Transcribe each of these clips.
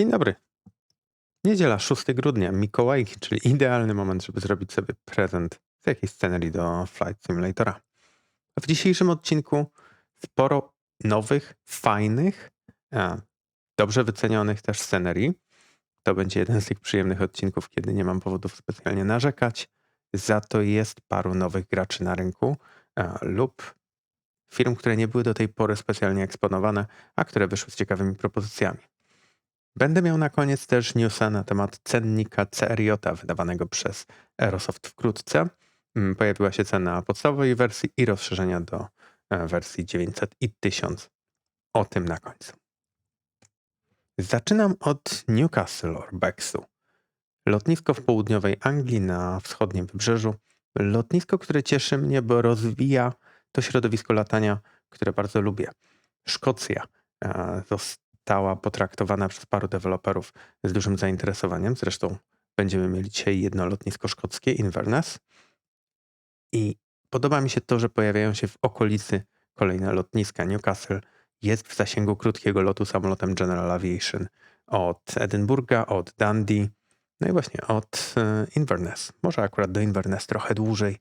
Dzień dobry. Niedziela, 6 grudnia, Mikołajki, czyli idealny moment, żeby zrobić sobie prezent z jakiejś scenerii do Flight Simulatora. W dzisiejszym odcinku sporo nowych, fajnych, a, dobrze wycenionych też scenerii. To będzie jeden z tych przyjemnych odcinków, kiedy nie mam powodów specjalnie narzekać. Za to jest paru nowych graczy na rynku a, lub firm, które nie były do tej pory specjalnie eksponowane, a które wyszły z ciekawymi propozycjami. Będę miał na koniec też newsa na temat cennika CRJ wydawanego przez Aerosoft wkrótce. Mm, Pojawiła się cena podstawowej wersji i rozszerzenia do e, wersji 900 i 1000. O tym na końcu. Zaczynam od Newcastle Urbexu. Lotnisko w południowej Anglii na wschodnim wybrzeżu. Lotnisko, które cieszy mnie, bo rozwija to środowisko latania, które bardzo lubię. Szkocja e, została potraktowana przez paru deweloperów z dużym zainteresowaniem. Zresztą będziemy mieli dzisiaj jedno lotnisko szkockie, Inverness. I podoba mi się to, że pojawiają się w okolicy kolejne lotniska. Newcastle jest w zasięgu krótkiego lotu samolotem General Aviation od Edynburga, od Dundee, no i właśnie od e, Inverness. Może akurat do Inverness trochę dłużej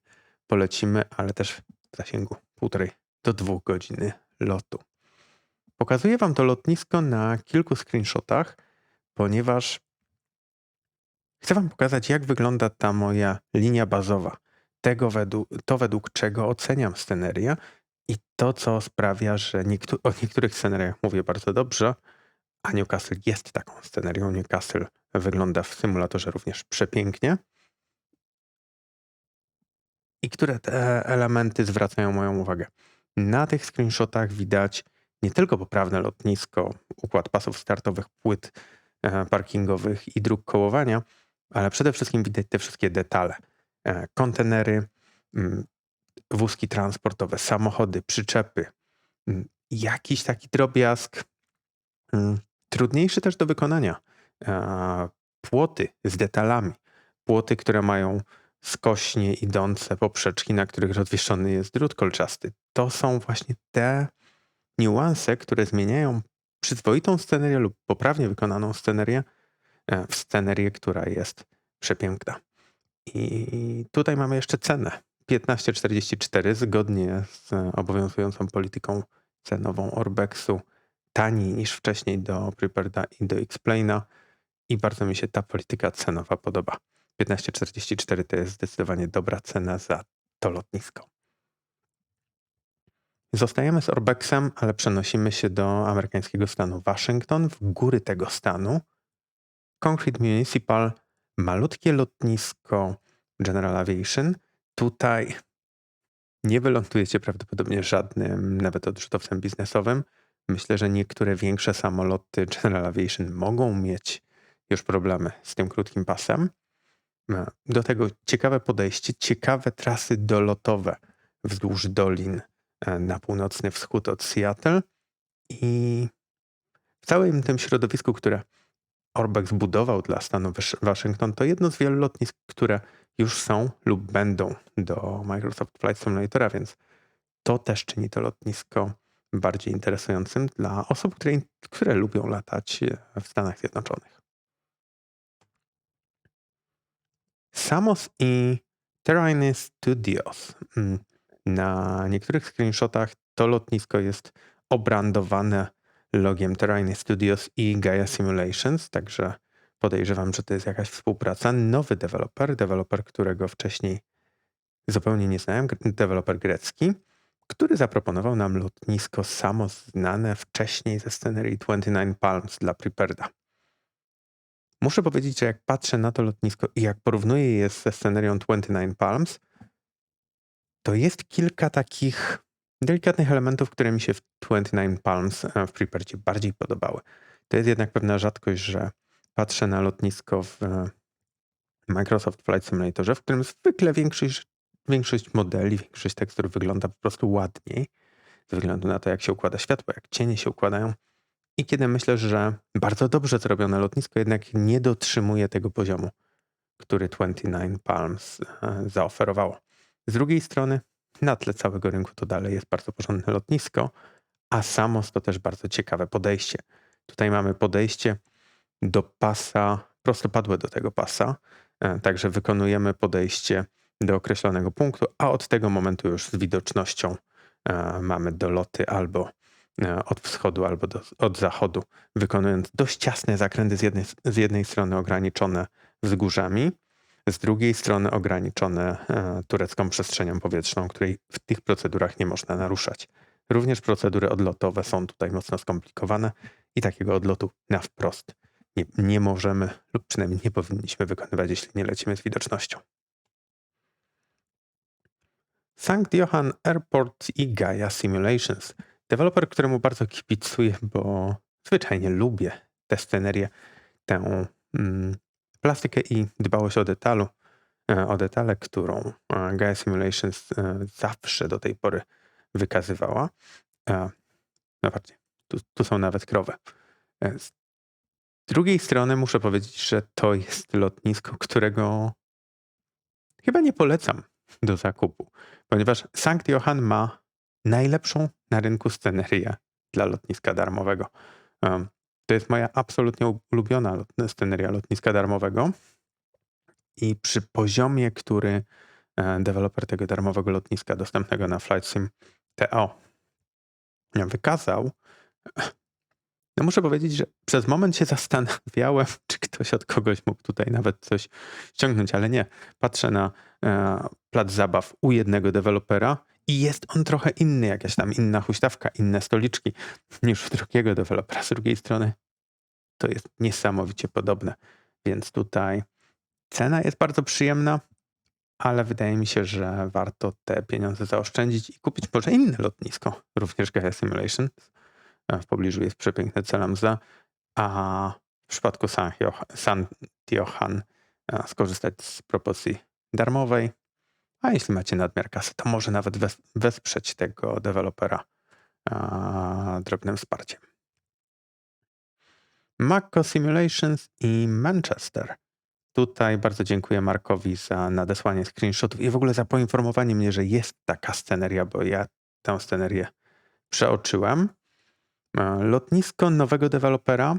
polecimy, ale też w zasięgu półtorej do dwóch godziny lotu. Pokazuję Wam to lotnisko na kilku screenshotach, ponieważ chcę Wam pokazać, jak wygląda ta moja linia bazowa. Tego według, to według czego oceniam scenerię i to, co sprawia, że niektó o niektórych sceneriach mówię bardzo dobrze, a Newcastle jest taką scenerią. Newcastle wygląda w symulatorze również przepięknie. I które te elementy zwracają moją uwagę. Na tych screenshotach widać nie tylko poprawne lotnisko, układ pasów startowych, płyt e, parkingowych i dróg kołowania, ale przede wszystkim widać te wszystkie detale. E, kontenery, mm, wózki transportowe, samochody, przyczepy, mm, jakiś taki drobiazg, mm, trudniejszy też do wykonania. E, płoty z detalami, płoty, które mają skośnie idące poprzeczki, na których rozwieszony jest drut kolczasty. To są właśnie te niuanse, które zmieniają przyzwoitą scenerię lub poprawnie wykonaną scenerię e, w scenerię, która jest przepiękna. I tutaj mamy jeszcze cenę. 15,44 zgodnie z obowiązującą polityką cenową Orbexu. Taniej niż wcześniej do Prepareda i do Explaina. I bardzo mi się ta polityka cenowa podoba. 15,44 to jest zdecydowanie dobra cena za to lotnisko. Zostajemy z Orbexem, ale przenosimy się do amerykańskiego stanu Waszyngton, w góry tego stanu. Concrete Municipal, malutkie lotnisko General Aviation. Tutaj nie wylądujecie prawdopodobnie żadnym, nawet odrzutowcem biznesowym. Myślę, że niektóre większe samoloty General Aviation mogą mieć już problemy z tym krótkim pasem. Do tego ciekawe podejście, ciekawe trasy dolotowe wzdłuż dolin E, na północny wschód od Seattle i w całym tym środowisku, które Orbex zbudował dla stanu Waszyngton, to jedno z wielu lotnisk, które już są lub będą do Microsoft Flight Simulatora, więc to też czyni to lotnisko bardziej interesującym dla osób, które, które lubią latać w Stanach Zjednoczonych. Samos i Terrain Studios mm, na niektórych screenshotach to lotnisko jest obrandowane logiem Terrain Studios i Gaia Simulations, także podejrzewam, że to jest jakaś współpraca. Nowy deweloper, deweloper, którego wcześniej zupełnie nie znałem, deweloper grecki, który zaproponował nam lotnisko samo znane wcześniej ze scenerii 29 Palms dla Prepareda. Muszę powiedzieć, że jak patrzę na to lotnisko i jak porównuję je ze scenerią 29 Palms, to jest kilka takich delikatnych elementów, które mi się w 29 Palms e, w Preparcie bardziej podobały. To jest jednak pewna rzadkość, że patrzę na lotnisko w e, Microsoft Flight Simulatorze, w którym zwykle większość, większość modeli, większość tekstur wygląda po prostu ładniej, ze względu na to, jak się układa światło, jak cienie się układają. I kiedy myślę, że bardzo dobrze zrobione lotnisko jednak nie dotrzymuje tego poziomu, który 29 Palms e, zaoferowało. Z drugiej strony, na tle całego rynku to dalej jest bardzo porządne lotnisko, a Samos to też bardzo ciekawe podejście. Tutaj mamy podejście do pasa, prostopadłe do tego pasa. E, także wykonujemy podejście do określonego punktu, a od tego momentu już z widocznością e, mamy doloty albo e, od wschodu, albo do, od zachodu, wykonując dość ciasne zakręty z jednej, z jednej strony ograniczone wzgórzami, z drugiej strony ograniczone turecką przestrzenią powietrzną, której w tych procedurach nie można naruszać. Również procedury odlotowe są tutaj mocno skomplikowane i takiego odlotu na wprost nie, nie możemy, lub przynajmniej nie powinniśmy wykonywać, jeśli nie lecimy z widocznością. Sankt Johann Airport i Gaia Simulations. Deweloper, któremu bardzo kibicuję, bo zwyczajnie lubię tę scenerię, tę mm, plastykę i dbałość o detalu, e, o detale, którą e, Gaia Simulations e, zawsze do tej pory wykazywała. No patrzcie, tu, tu są nawet krowy. Z drugiej strony muszę powiedzieć, że to jest lotnisko, którego chyba nie polecam do zakupu, ponieważ Sankt Johann ma najlepszą na rynku scenerię dla lotniska darmowego. To jest moja absolutnie ulubiona sceneria lotniska darmowego. I przy poziomie, który e, deweloper tego darmowego lotniska dostępnego na Flight Sim TO wykazał, no muszę powiedzieć, że przez moment się zastanawiałem, czy ktoś od kogoś mógł tutaj nawet coś ściągnąć, ale nie. Patrzę na e, plac zabaw u jednego dewelopera i jest on trochę inny, jakaś tam inna huśtawka, inne stoliczki niż u drugiego dewelopera. Z drugiej strony to jest niesamowicie podobne, więc tutaj cena jest bardzo przyjemna, ale wydaje mi się, że warto te pieniądze zaoszczędzić i kupić może inne lotnisko, również Gaia Simulation. W pobliżu jest przepiękny Celamza, a w przypadku San Johan skorzystać z propozycji darmowej. A jeśli macie nadmiar kasy, to może nawet wesprzeć tego dewelopera drobnym wsparciem. Mako Simulations i Manchester. Tutaj bardzo dziękuję Markowi za nadesłanie screenshotów i w ogóle za poinformowanie mnie, że jest taka sceneria, bo ja tę scenerię przeoczyłem. E, lotnisko nowego dewelopera,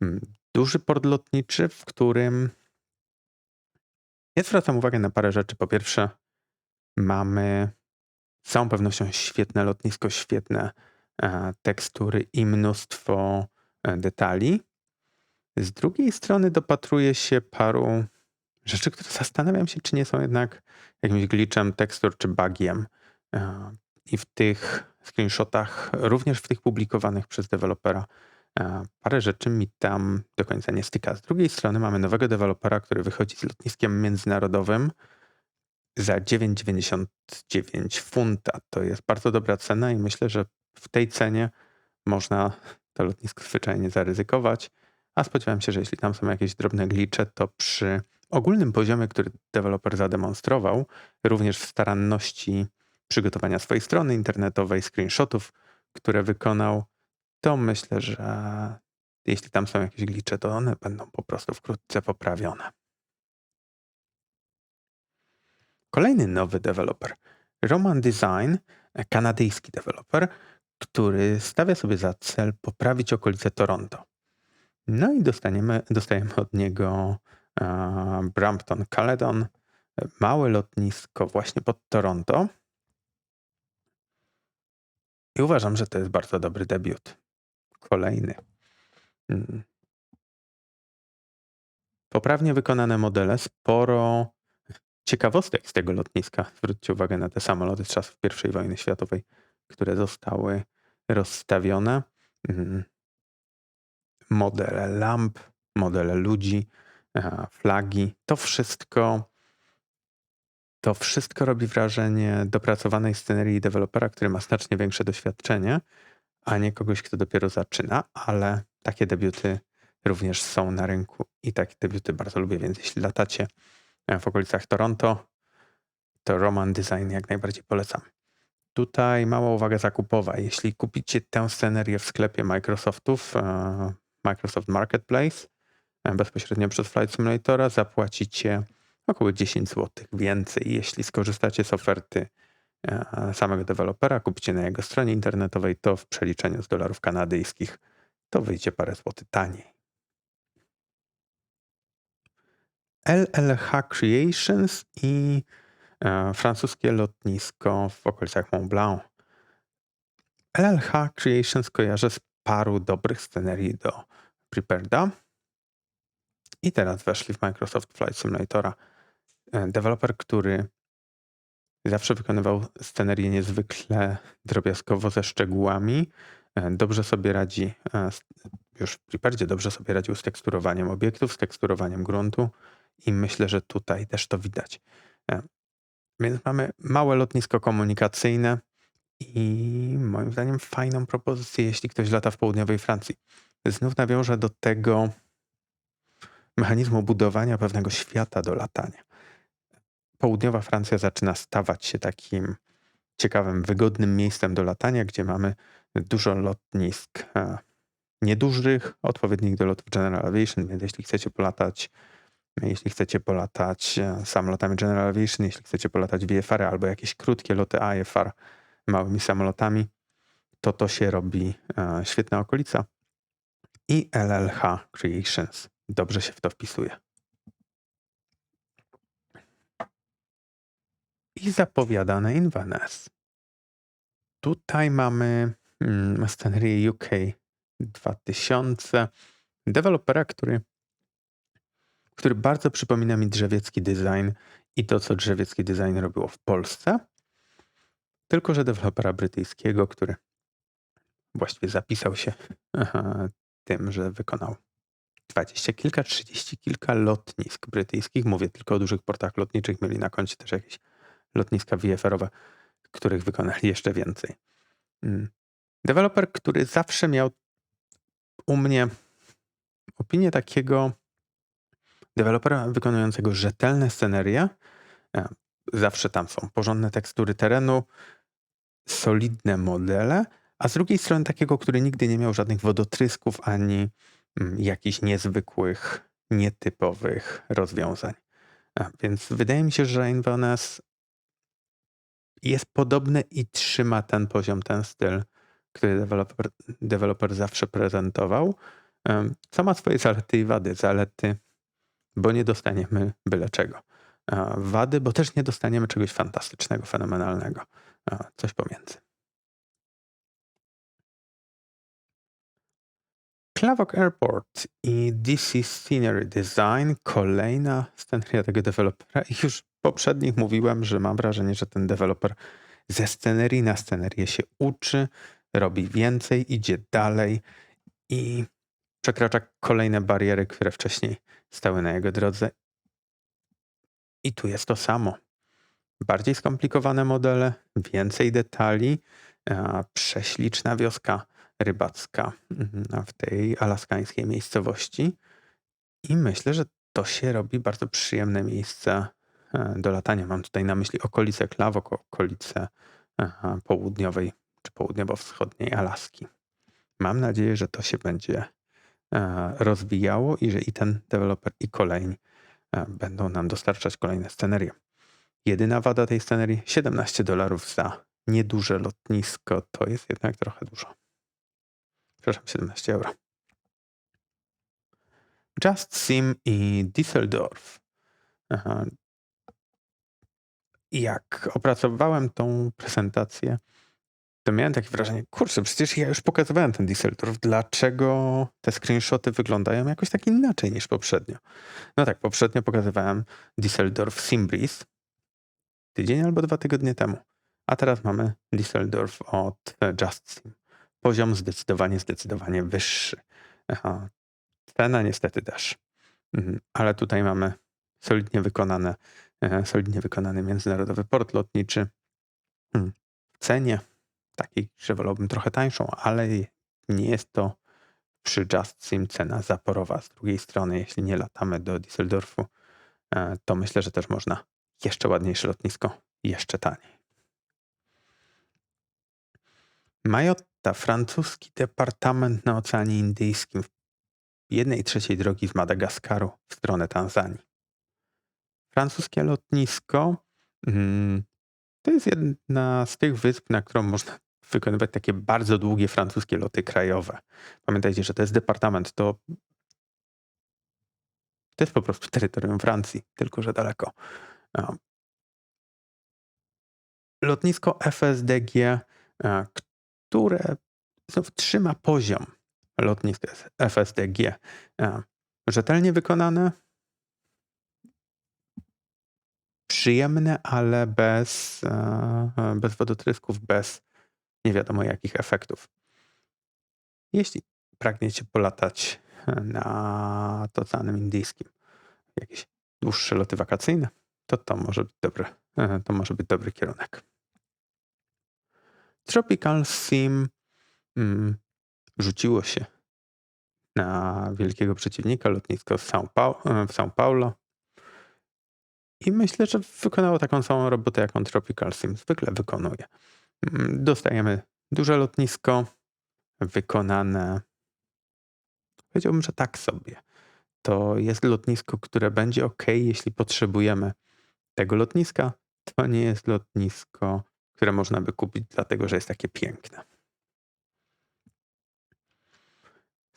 mm, duży port lotniczy, w którym ja zwracam uwagę na parę rzeczy. Po pierwsze, mamy z całą pewnością świetne lotnisko, świetne e, tekstury i mnóstwo e, detali. Z drugiej strony dopatruję się paru rzeczy, które zastanawiam się, czy nie są jednak jakimś glitchem tekstur czy bugiem. I w tych screenshotach, również w tych publikowanych przez dewelopera, e, parę rzeczy mi tam do końca nie styka. Z drugiej strony mamy nowego dewelopera, który wychodzi z lotniskiem międzynarodowym za 9,99 funta. To jest bardzo dobra cena i myślę, że w tej cenie można to lotnisko zwyczajnie zaryzykować. A spodziewałem się, że jeśli tam są jakieś drobne glicze, to przy ogólnym poziomie, który deweloper zademonstrował, również w staranności przygotowania swojej strony internetowej, screenshotów, które wykonał, to myślę, że jeśli tam są jakieś glicze, to one będą po prostu wkrótce poprawione. Kolejny nowy deweloper, Roman Design, kanadyjski deweloper, który stawia sobie za cel poprawić okolice Toronto. No i dostaniemy, dostajemy od niego uh, Brampton Caledon, małe lotnisko właśnie pod Toronto, i uważam, że to jest bardzo dobry debiut. Kolejny. Mm. Poprawnie wykonane modele, sporo ciekawostek z tego lotniska. Zwróćcie uwagę na te samoloty z czasów I wojny światowej, które zostały rozstawione. Mm. Modele lamp, modele ludzi, flagi. To wszystko to wszystko robi wrażenie dopracowanej scenerii dewelopera, który ma znacznie większe doświadczenie, a nie kogoś, kto dopiero zaczyna, ale takie debiuty również są na rynku i takie debiuty bardzo lubię, więc jeśli latacie w okolicach Toronto, to Roman Design jak najbardziej polecam. Tutaj mała uwaga zakupowa. Jeśli kupicie tę scenerię w sklepie Microsoftów, e, Microsoft Marketplace, e, bezpośrednio przez Flight Simulatora, zapłacicie około 10 zł więcej. Jeśli skorzystacie z oferty e, samego dewelopera, kupicie na jego stronie internetowej, to w przeliczeniu z dolarów kanadyjskich to wyjdzie parę złotych taniej. LLH Creations i e, francuskie lotnisko w okolicach Mont Blanc. LLH Creations kojarzę z paru dobrych scenerii do Prepareda. I teraz weszli w Microsoft Flight Simulatora. E, deweloper, który zawsze wykonywał scenerię niezwykle drobiazgowo ze szczegółami, e, dobrze sobie radzi, już w Preparedzie dobrze sobie radził z teksturowaniem obiektów, z teksturowaniem gruntu i myślę, że tutaj też to widać. Więc mamy małe lotnisko komunikacyjne i moim zdaniem fajną propozycję, jeśli ktoś lata w południowej Francji. Znów nawiążę do tego mechanizmu budowania pewnego świata do latania. Południowa Francja zaczyna stawać się takim ciekawym, wygodnym miejscem do latania, gdzie mamy dużo lotnisk e, niedużych, odpowiednich do lotów General Aviation, więc jeśli chcecie polatać jeśli chcecie polatać e, samolotami General Aviation, jeśli chcecie polatać VFR albo jakieś krótkie loty IFR małymi samolotami, to to się robi e, świetna okolica. I LLH Creations dobrze się w to wpisuje. I zapowiadane Inverness. Tutaj mamy hmm, scenerię UK 2000, dewelopera, który, który bardzo przypomina mi drzewiecki design i to, co drzewiecki design robiło w Polsce. Tylko, że dewelopera brytyjskiego, który właściwie zapisał się tym, że wykonał dwadzieścia kilka, trzydzieści kilka lotnisk brytyjskich. Mówię tylko o dużych portach lotniczych. Mieli na koncie też jakieś lotniska VFR-owe, których wykonali jeszcze więcej. Mm. Deweloper, który zawsze miał u mnie opinię takiego dewelopera wykonującego rzetelne scenerie. E, zawsze tam są porządne tekstury terenu, solidne modele, a z drugiej strony takiego, który nigdy nie miał żadnych wodotrysków ani mm, jakichś niezwykłych, nietypowych rozwiązań. A więc wydaje mi się, że Inverness jest podobny i trzyma ten poziom, ten styl, który deweloper, deweloper zawsze prezentował, co ma swoje zalety i wady. Zalety, bo nie dostaniemy byle czego. Wady, bo też nie dostaniemy czegoś fantastycznego, fenomenalnego. Coś pomiędzy. Klavok Airport i DC Scenery Design, kolejna sceneria tego dewelopera. I już poprzednich mówiłem, że mam wrażenie, że ten deweloper ze scenerii na scenerię się uczy, robi więcej, idzie dalej i przekracza kolejne bariery, które wcześniej stały na jego drodze. I tu jest to samo. Bardziej skomplikowane modele, więcej detali, prześliczna wioska rybacka mhm, w tej alaskańskiej miejscowości. I myślę, że to się robi bardzo przyjemne miejsce e, do latania. Mam tutaj na myśli okolice Klawok, okolice południowej czy południowo-wschodniej Alaski. Mam nadzieję, że to się będzie rozwijało i że i ten deweloper, i kolejni e, będą nam dostarczać kolejne scenerie. Jedyna wada tej scenerii 17 dolarów za nieduże lotnisko to jest jednak trochę dużo. Przepraszam, 17 euro. Just Sim i Düsseldorf. Aha. Jak opracowałem tą prezentację, to miałem takie wrażenie, kurczę, przecież ja już pokazywałem ten Düsseldorf. Dlaczego te screenshoty wyglądają jakoś tak inaczej niż poprzednio? No tak, poprzednio pokazywałem Düsseldorf Simbris tydzień albo dwa tygodnie temu. A teraz mamy Düsseldorf od Just Sim poziom zdecydowanie, zdecydowanie wyższy. Aha. Cena niestety też. Mhm. Ale tutaj mamy solidnie wykonane, e, solidnie wykonany międzynarodowy port lotniczy. Hmm. W cenie takiej, że wolałbym trochę tańszą, ale nie jest to przy Just Sim cena zaporowa. Z drugiej strony, jeśli nie latamy do Düsseldorfu, e, to myślę, że też można jeszcze ładniejsze lotnisko, jeszcze taniej. Majotta, francuski departament na Oceanie Indyjskim, w jednej trzeciej drogi z Madagaskaru w stronę Tanzanii. Francuskie lotnisko mm, to jest jedna z tych wysp, na którą można wykonywać takie bardzo długie francuskie loty krajowe. Pamiętajcie, że to jest departament, to To jest po prostu terytorium Francji, tylko że daleko. Lotnisko FSDG, a, które znów trzyma poziom lotnisk FSDG. A, Rzetelnie wykonane, przyjemne, ale bez, e, bez wodotrysków, bez nie wiadomo jakich efektów. Jeśli pragniecie polatać nad Oceanem Indyjskim, jakieś dłuższe loty wakacyjne, to to może być dobry, e, to może być dobry kierunek. Tropical Sim mm, rzuciło się na wielkiego przeciwnika, lotnisko São, Paulo, w São Paulo. I myślę, że wykonało taką samą robotę, jaką Tropical Sim zwykle wykonuje. Mm, dostajemy duże lotnisko, wykonane, powiedziałbym, że tak sobie. To jest lotnisko, które będzie ok, jeśli potrzebujemy tego lotniska. To nie jest lotnisko, które można by kupić, dlatego że jest takie piękne.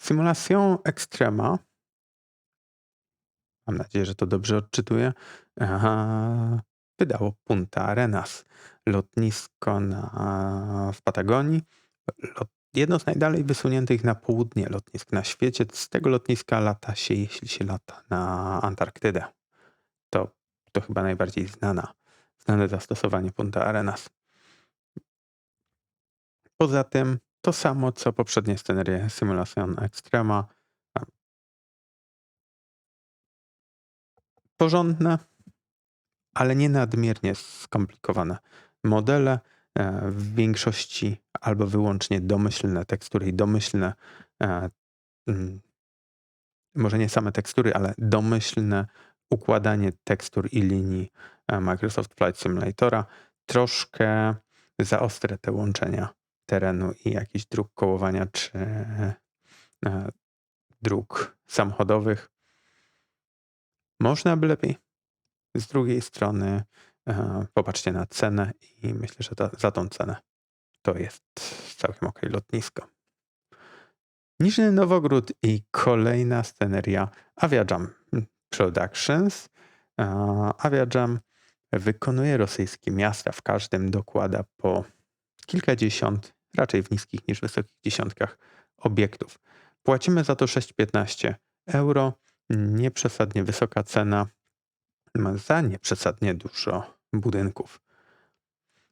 Simulation Extrema. Mam nadzieję, że to dobrze odczytuję. Aha, wydało Punta Arenas. Lotnisko na, w Patagonii. Lot, jedno z najdalej wysuniętych na południe lotnisk na świecie. Z tego lotniska lata się, jeśli się lata na Antarktydę. To, to chyba najbardziej znana, znane zastosowanie Punta Arenas. Poza tym to samo, co poprzednie scenerie Simulation Extrema. Porządne, ale nie nadmiernie skomplikowane modele, e, w większości albo wyłącznie domyślne tekstury i domyślne, e, mm, może nie same tekstury, ale domyślne układanie tekstur i linii e, Microsoft Flight Simulatora. Troszkę za ostre te łączenia terenu i jakichś dróg kołowania czy dróg samochodowych. Można by lepiej. Z drugiej strony e, popatrzcie na cenę i myślę, że ta, za tą cenę to jest całkiem ok lotnisko. Niżny Nowogród i kolejna sceneria Aviajam Productions. E, Aviajam wykonuje rosyjskie miasta, w każdym dokłada po kilkadziesiąt raczej w niskich niż wysokich dziesiątkach obiektów. Płacimy za to 6,15 euro. Nieprzesadnie wysoka cena za nieprzesadnie dużo budynków.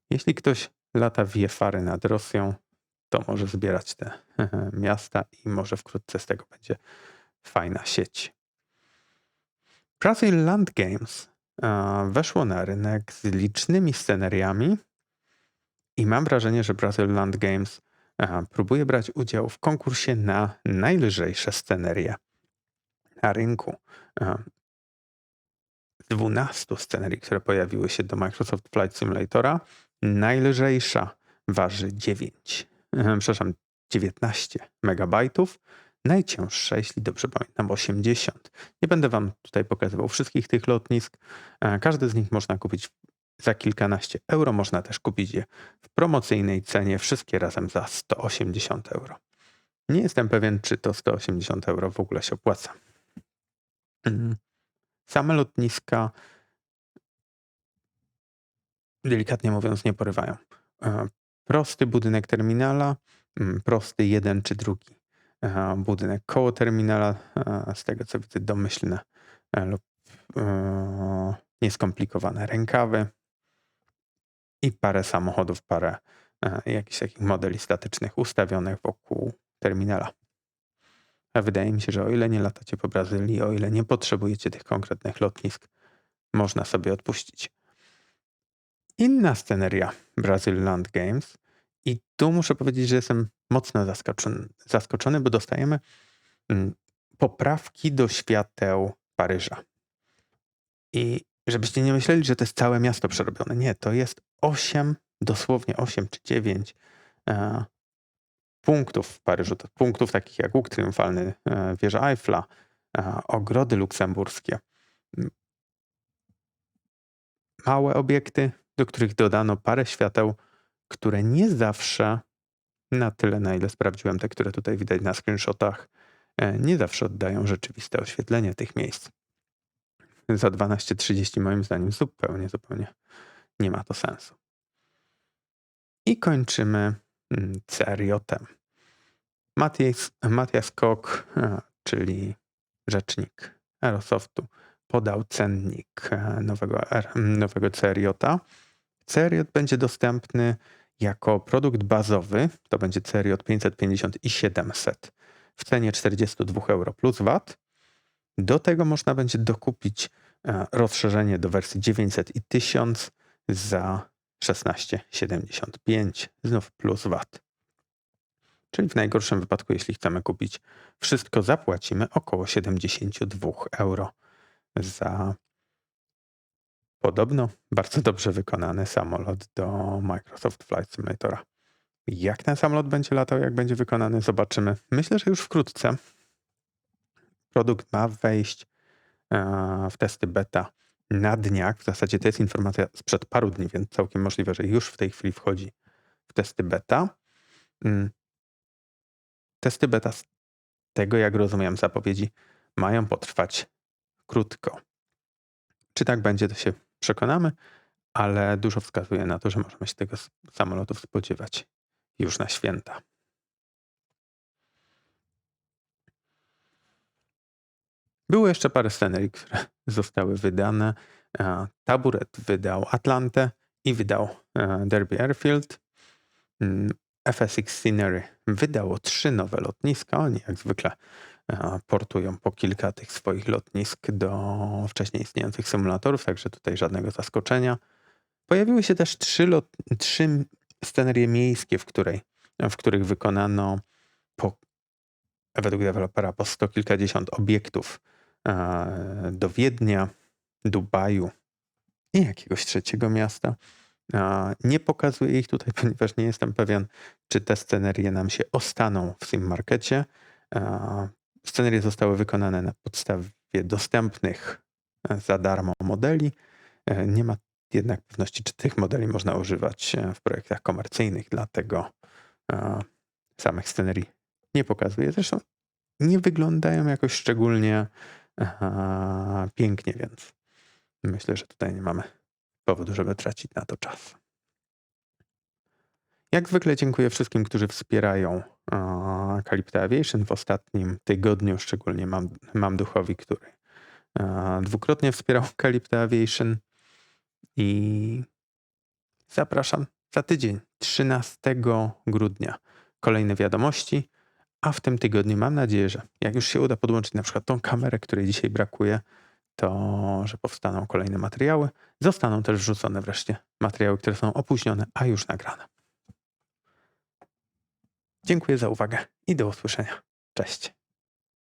Jeśli ktoś lata wie fary nad Rosją, to może zbierać te miasta i może wkrótce z tego będzie fajna sieć. Brazil Land Games weszło na rynek z licznymi scenariami, i mam wrażenie, że Brazil Land Games aha, próbuje brać udział w konkursie na najlżejsze scenerie na rynku. Z 12 scenerii, które pojawiły się do Microsoft Flight Simulatora, najlżejsza waży 9, przepraszam, 19 megabajtów. Najcięższa, jeśli dobrze pamiętam, 80. Nie będę Wam tutaj pokazywał wszystkich tych lotnisk. Każdy z nich można kupić za kilkanaście euro można też kupić je w promocyjnej cenie, wszystkie razem za 180 euro. Nie jestem pewien, czy to 180 euro w ogóle się opłaca. Same lotniska, delikatnie mówiąc, nie porywają. E, prosty budynek terminala, mm, prosty jeden czy drugi e, budynek koło terminala, e, z tego co widzę, domyślne lub nieskomplikowane rękawy, i parę samochodów, parę jakichś takich modeli statycznych ustawionych wokół terminala. A wydaje mi się, że o ile nie latacie po Brazylii, o ile nie potrzebujecie tych konkretnych lotnisk, można sobie odpuścić. Inna sceneria Brazil Land Games i tu muszę powiedzieć, że jestem mocno zaskoczony, zaskoczony bo dostajemy mm, poprawki do świateł Paryża. I żebyście nie myśleli, że to jest całe miasto przerobione. Nie, to jest 8, dosłownie 8 czy 9 e, punktów w Paryżu. Punktów takich jak Łuk Triumfalny, e, wieża Eiffla, e, ogrody luksemburskie. Małe obiekty, do których dodano parę świateł, które nie zawsze, na tyle na ile sprawdziłem te, które tutaj widać na screenshotach, e, nie zawsze oddają rzeczywiste oświetlenie tych miejsc. za 12,30 moim zdaniem zupełnie, zupełnie nie ma to sensu. I kończymy mm, CRJ-em. Matias, Matias e, czyli rzecznik Aerosoftu, podał cennik e, nowego, R- nowego CRJ. CRJ będzie dostępny jako produkt bazowy, to będzie CRJ 550 i 700 w cenie 42 euro plus VAT. Do tego można będzie dokupić e, rozszerzenie do wersji 900 i 1000 za 16,75 znów plus VAT. Czyli w najgorszym wypadku, jeśli chcemy kupić wszystko, zapłacimy około 72 euro za podobno bardzo dobrze wykonany samolot do Microsoft Flight Simulatora. Jak ten samolot będzie latał, jak będzie wykonany, zobaczymy. Myślę, że już wkrótce. Produkt ma wejść e, w testy beta na dniach. W zasadzie to jest informacja sprzed paru dni, więc całkiem możliwe, że już w tej chwili wchodzi w testy beta. Mm. Testy beta, z tego jak rozumiem zapowiedzi, mają potrwać krótko. Czy tak będzie, to się przekonamy, ale dużo wskazuje na to, że możemy się tego samolotów spodziewać już na święta. Było jeszcze parę scenerii, które zostały wydane. E, Taburet wydał Atlantę i wydał e, Derby Airfield. FSX Scenery wydało trzy nowe lotniska. Oni jak zwykle e, portują po kilka tych swoich lotnisk do wcześniej istniejących symulatorów, także tutaj żadnego zaskoczenia. Pojawiły się też trzy, lot, trzy scenerie miejskie, w, której, w których wykonano po, według dewelopera po sto kilkadziesiąt obiektów do Wiednia, Dubaju i jakiegoś trzeciego miasta. Nie pokazuję ich tutaj, ponieważ nie jestem pewien, czy te scenerie nam się ostaną w tym markecie. Scenerie zostały wykonane na podstawie dostępnych e, za darmo modeli. E, nie ma jednak pewności, czy tych modeli można używać e, w projektach komercyjnych, dlatego samych scenerii nie pokazuję. Zresztą nie wyglądają jakoś szczególnie pięknie, więc myślę, że tutaj nie mamy powodu, żeby tracić na to czas. Jak zwykle dziękuję wszystkim, którzy wspierają Calypso Aviation. W ostatnim tygodniu szczególnie mam, mam duchowi, który dwukrotnie wspierał Calypso Aviation i zapraszam za tydzień, 13 grudnia. Kolejne wiadomości. A w tym tygodniu mam nadzieję, że jak już się uda podłączyć na przykład tą kamerę, której dzisiaj brakuje, to że powstaną kolejne materiały. Zostaną też wrzucone wreszcie materiały, które są opóźnione, a już nagrane. Dziękuję za uwagę i do usłyszenia. Cześć.